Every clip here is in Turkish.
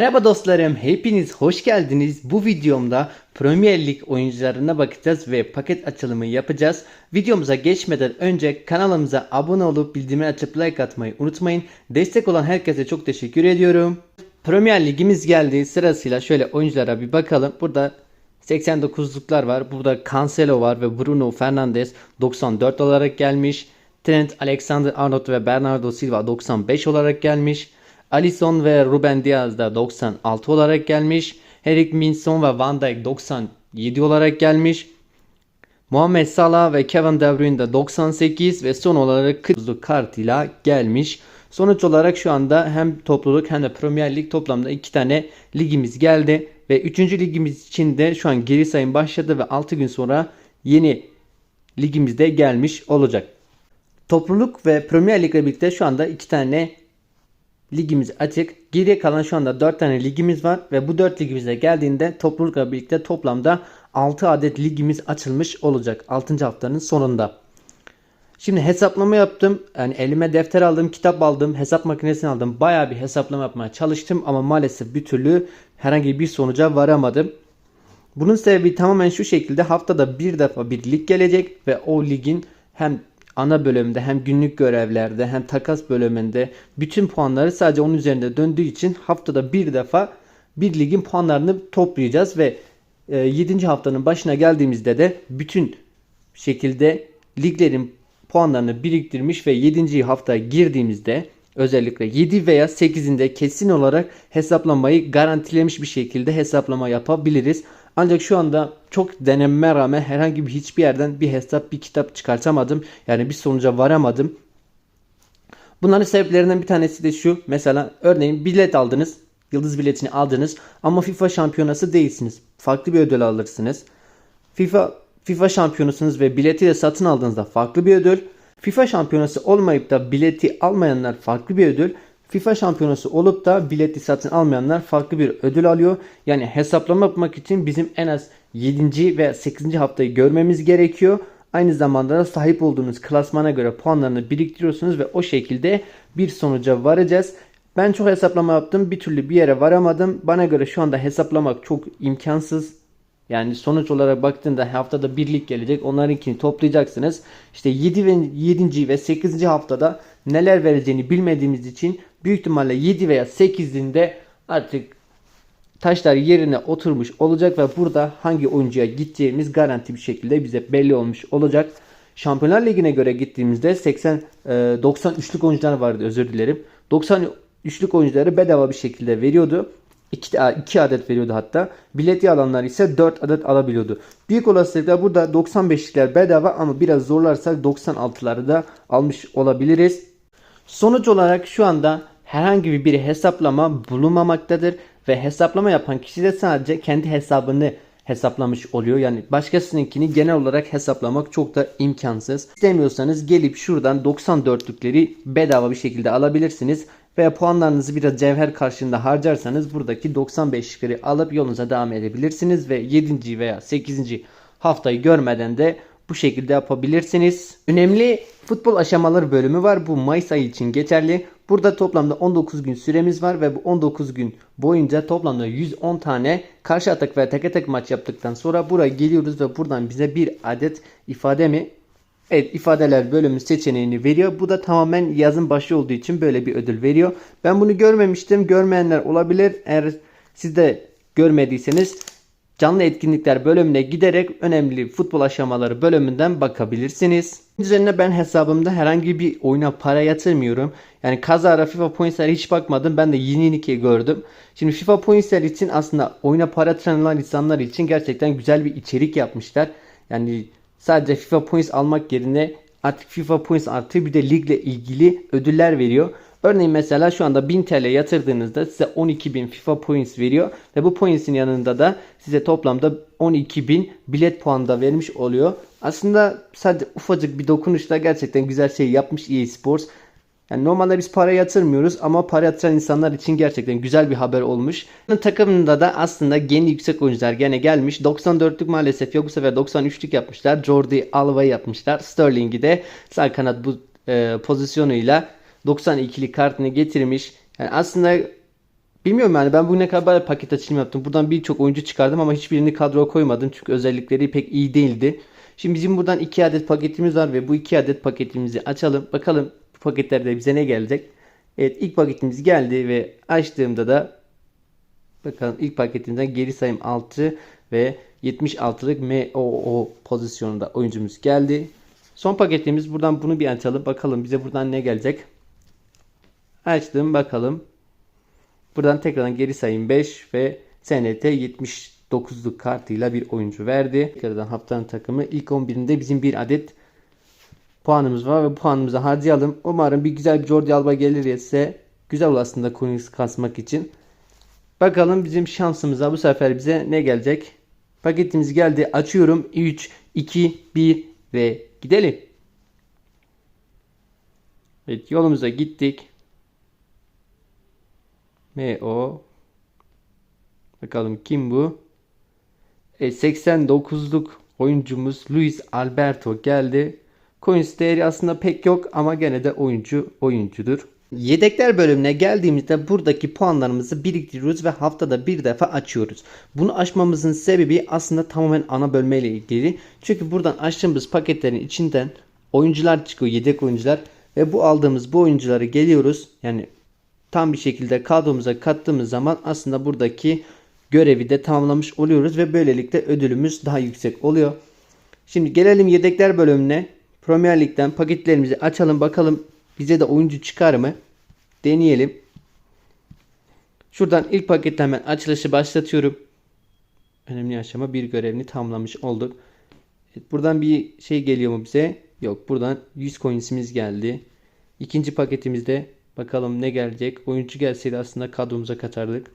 Merhaba dostlarım, hepiniz hoş geldiniz. Bu videomda Premier Lig oyuncularına bakacağız ve paket açılımı yapacağız. Videomuza geçmeden önce kanalımıza abone olup bildirimleri açıp like atmayı unutmayın. Destek olan herkese çok teşekkür ediyorum. Premier Ligimiz geldi. Sırasıyla şöyle oyunculara bir bakalım. Burada 89'luklar var. Burada Cancelo var ve Bruno Fernandes 94 olarak gelmiş. Trent Alexander-Arnold ve Bernardo Silva 95 olarak gelmiş. Alisson ve Ruben Diaz da 96 olarak gelmiş. Eric Minson ve Van Dijk 97 olarak gelmiş. Muhammed Salah ve Kevin De Bruyne de 98 ve son olarak kırmızı kartıyla gelmiş. Sonuç olarak şu anda hem topluluk hem de Premier Lig toplamda iki tane ligimiz geldi. Ve 3. ligimiz için de şu an geri sayım başladı ve 6 gün sonra yeni ligimizde gelmiş olacak. Topluluk ve Premier Lig ile birlikte şu anda iki tane ligimiz açık. Geriye kalan şu anda 4 tane ligimiz var ve bu 4 ligimize geldiğinde toplulukla birlikte toplamda 6 adet ligimiz açılmış olacak 6. haftanın sonunda. Şimdi hesaplama yaptım. Yani elime defter aldım, kitap aldım, hesap makinesini aldım. Bayağı bir hesaplama yapmaya çalıştım ama maalesef bir türlü herhangi bir sonuca varamadım. Bunun sebebi tamamen şu şekilde haftada bir defa bir lig gelecek ve o ligin hem ana bölümde hem günlük görevlerde hem takas bölümünde bütün puanları sadece onun üzerinde döndüğü için haftada bir defa bir ligin puanlarını toplayacağız ve 7. haftanın başına geldiğimizde de bütün şekilde liglerin puanlarını biriktirmiş ve 7. haftaya girdiğimizde özellikle 7 veya 8'inde kesin olarak hesaplamayı garantilemiş bir şekilde hesaplama yapabiliriz. Ancak şu anda çok denememe rağmen herhangi bir hiçbir yerden bir hesap bir kitap çıkartamadım. Yani bir sonuca varamadım. Bunların sebeplerinden bir tanesi de şu. Mesela örneğin bilet aldınız. Yıldız biletini aldınız ama FIFA şampiyonası değilsiniz. Farklı bir ödül alırsınız. FIFA FIFA şampiyonusunuz ve bileti de satın aldığınızda farklı bir ödül. FIFA şampiyonası olmayıp da bileti almayanlar farklı bir ödül. FIFA şampiyonası olup da bileti satın almayanlar farklı bir ödül alıyor. Yani hesaplama yapmak için bizim en az 7. ve 8. haftayı görmemiz gerekiyor. Aynı zamanda da sahip olduğunuz klasmana göre puanlarını biriktiriyorsunuz ve o şekilde bir sonuca varacağız. Ben çok hesaplama yaptım. Bir türlü bir yere varamadım. Bana göre şu anda hesaplamak çok imkansız. Yani sonuç olarak baktığında haftada birlik gelecek. Onlarınkini toplayacaksınız. İşte 7 ve 7. ve 8. haftada neler vereceğini bilmediğimiz için büyük ihtimalle 7 veya 8'inde artık taşlar yerine oturmuş olacak ve burada hangi oyuncuya gideceğimiz garanti bir şekilde bize belli olmuş olacak. Şampiyonlar Ligi'ne göre gittiğimizde 80 e, 93'lük oyuncular vardı özür dilerim. 93'lük oyuncuları bedava bir şekilde veriyordu. 2, 2 adet veriyordu hatta. Bileti alanlar ise 4 adet alabiliyordu. Büyük olasılıkla burada 95'likler bedava ama biraz zorlarsak 96'ları da almış olabiliriz. Sonuç olarak şu anda herhangi bir hesaplama bulunmamaktadır ve hesaplama yapan kişi de sadece kendi hesabını hesaplamış oluyor. Yani başkasınınkini genel olarak hesaplamak çok da imkansız. İstemiyorsanız gelip şuradan 94'lükleri bedava bir şekilde alabilirsiniz. Veya puanlarınızı biraz cevher karşılığında harcarsanız buradaki 95'likleri alıp yolunuza devam edebilirsiniz. Ve 7. veya 8. haftayı görmeden de bu şekilde yapabilirsiniz. Önemli futbol aşamaları bölümü var. Bu Mayıs ayı için geçerli. Burada toplamda 19 gün süremiz var ve bu 19 gün boyunca toplamda 110 tane karşı atak ve tek tek maç yaptıktan sonra buraya geliyoruz ve buradan bize bir adet ifade mi Evet ifadeler bölümü seçeneğini veriyor. Bu da tamamen yazın başı olduğu için böyle bir ödül veriyor. Ben bunu görmemiştim. Görmeyenler olabilir. Eğer siz de görmediyseniz canlı etkinlikler bölümüne giderek önemli futbol aşamaları bölümünden bakabilirsiniz. Üzerine ben hesabımda herhangi bir oyuna para yatırmıyorum. Yani kazara FIFA Points'lere hiç bakmadım. Ben de yeni yeni gördüm. Şimdi FIFA Points'ler için aslında oyuna para yatıran insanlar için gerçekten güzel bir içerik yapmışlar. Yani sadece FIFA Points almak yerine artık FIFA Points artı bir de ligle ilgili ödüller veriyor. Örneğin mesela şu anda 1000 TL yatırdığınızda size 12.000 FIFA Points veriyor. Ve bu points'in yanında da size toplamda 12.000 bilet puanı da vermiş oluyor. Aslında sadece ufacık bir dokunuşla gerçekten güzel şey yapmış EA Sports. Yani normalde biz para yatırmıyoruz ama para yatıran insanlar için gerçekten güzel bir haber olmuş. Takımında da aslında gene yüksek oyuncular gene gelmiş. 94'lük maalesef yok bu sefer 93'lük yapmışlar. Jordi Alva'yı yapmışlar. Sterling'i de sağ kanat bu e, pozisyonuyla 92'lik kartını getirmiş. Yani aslında Bilmiyorum yani ben bugüne kadar paket açılımı yaptım. Buradan birçok oyuncu çıkardım ama hiçbirini kadroya koymadım. Çünkü özellikleri pek iyi değildi. Şimdi bizim buradan iki adet paketimiz var ve bu iki adet paketimizi açalım. Bakalım paketlerde bize ne gelecek. Evet ilk paketimiz geldi ve açtığımda da bakalım ilk paketimizden geri sayım 6 ve 76'lık MOO pozisyonunda oyuncumuz geldi. Son paketimiz buradan bunu bir açalım. Bakalım bize buradan ne gelecek. Açtım bakalım. Buradan tekrardan geri sayım 5 ve SNT 79'luk kartıyla bir oyuncu verdi. Tekrardan haftanın takımı ilk 11'inde bizim bir adet puanımız var ve puanımızı harcayalım. Umarım bir güzel bir Jordi Alba gelir ise güzel aslında coins kasmak için. Bakalım bizim şansımıza bu sefer bize ne gelecek? Paketimiz geldi. Açıyorum. 3, 2, 1 ve gidelim. Evet yolumuza gittik. MO Bakalım kim bu? E, 89'luk oyuncumuz Luis Alberto geldi. Coins değeri aslında pek yok ama gene de oyuncu oyuncudur. Yedekler bölümüne geldiğimizde buradaki puanlarımızı biriktiriyoruz ve haftada bir defa açıyoruz. Bunu açmamızın sebebi aslında tamamen ana bölme ile ilgili. Çünkü buradan açtığımız paketlerin içinden oyuncular çıkıyor, yedek oyuncular ve bu aldığımız bu oyuncuları geliyoruz. Yani tam bir şekilde kadromuza kattığımız zaman aslında buradaki görevi de tamamlamış oluyoruz ve böylelikle ödülümüz daha yüksek oluyor. Şimdi gelelim yedekler bölümüne. Premier Lig'den paketlerimizi açalım bakalım bize de oyuncu çıkar mı? Deneyelim. Şuradan ilk paketten hemen açılışı başlatıyorum. Önemli aşama bir görevini tamamlamış olduk. Buradan bir şey geliyor mu bize? Yok buradan 100 coinsimiz geldi. İkinci paketimizde bakalım ne gelecek. Oyuncu gelseydi aslında kadromuza katardık.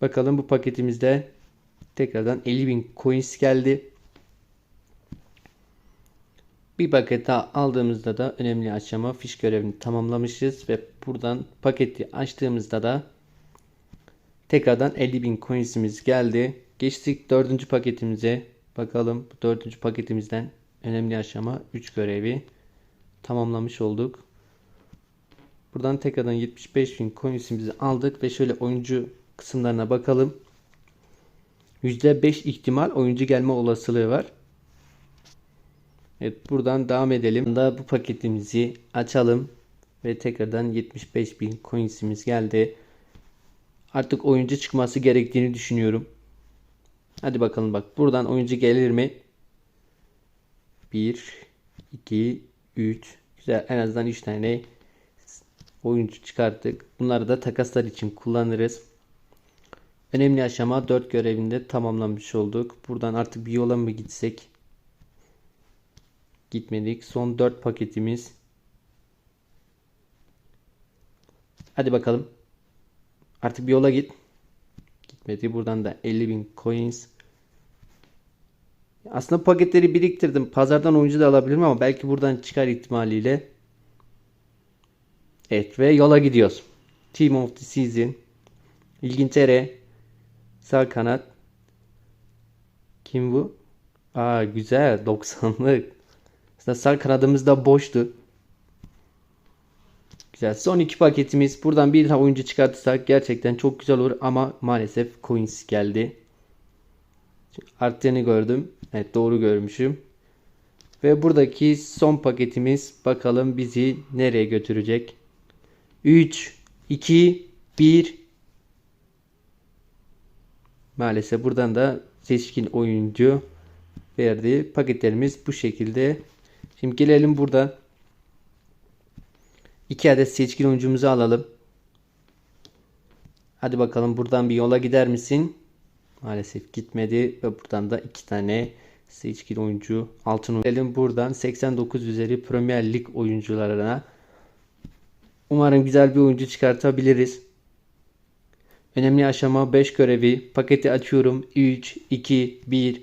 Bakalım bu paketimizde tekrardan 50.000 coins geldi. Bir paket daha aldığımızda da önemli aşama fiş görevini tamamlamışız ve buradan paketi açtığımızda da tekrardan 50.000 coinsimiz geldi. Geçtik dördüncü paketimize. Bakalım bu dördüncü paketimizden önemli aşama 3 görevi tamamlamış olduk. Buradan tekrardan 75.000 coinsimizi aldık ve şöyle oyuncu kısımlarına bakalım. %5 ihtimal oyuncu gelme olasılığı var. Evet buradan devam edelim. Da bu paketimizi açalım ve tekrardan 75.000 coinsimiz geldi. Artık oyuncu çıkması gerektiğini düşünüyorum. Hadi bakalım bak buradan oyuncu gelir mi? 1 2 3 güzel en azından 3 tane oyuncu çıkarttık. Bunları da takaslar için kullanırız. Önemli aşama 4 görevinde tamamlamış olduk. Buradan artık bir yola mı gitsek? Gitmedik. Son 4 paketimiz. Hadi bakalım. Artık bir yola git. Gitmedi. Buradan da 50.000 coins. Aslında paketleri biriktirdim. Pazardan oyuncu da alabilirim ama belki buradan çıkar ihtimaliyle. Evet ve yola gidiyoruz. Team of the Season. İlginç Sağ kanat. Kim bu? Aa güzel 90'lık. Aslında sağ kanadımız da boştu. Güzel. Son iki paketimiz. Buradan bir daha oyuncu çıkartırsak gerçekten çok güzel olur ama maalesef coins geldi. Arttığını gördüm. Evet doğru görmüşüm. Ve buradaki son paketimiz bakalım bizi nereye götürecek. 3, 2, 1. Maalesef buradan da seçkin oyuncu verdi. Paketlerimiz bu şekilde. Şimdi gelelim burada. İki adet seçkin oyuncumuzu alalım. Hadi bakalım buradan bir yola gider misin? Maalesef gitmedi ve buradan da iki tane seçkin oyuncu altın gelelim buradan 89 üzeri Premier Lig oyuncularına. Umarım güzel bir oyuncu çıkartabiliriz. Önemli aşama 5 görevi. Paketi açıyorum. 3, 2, 1.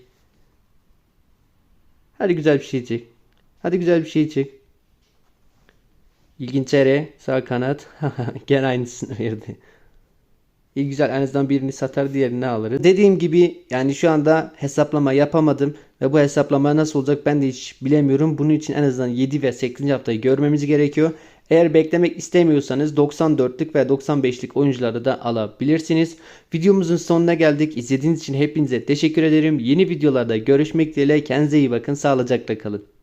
Hadi güzel bir şey çek. Hadi güzel bir şey çek. İlginç ere sağ kanat. Gene aynısını verdi. İyi güzel en azından birini satar diğerini alırız. Dediğim gibi yani şu anda hesaplama yapamadım. Ve bu hesaplama nasıl olacak ben de hiç bilemiyorum. Bunun için en azından 7 ve 8. haftayı görmemiz gerekiyor. Eğer beklemek istemiyorsanız 94'lük ve 95'lik oyuncuları da alabilirsiniz. Videomuzun sonuna geldik. İzlediğiniz için hepinize teşekkür ederim. Yeni videolarda görüşmek dileğiyle kendinize iyi bakın. Sağlıcakla kalın.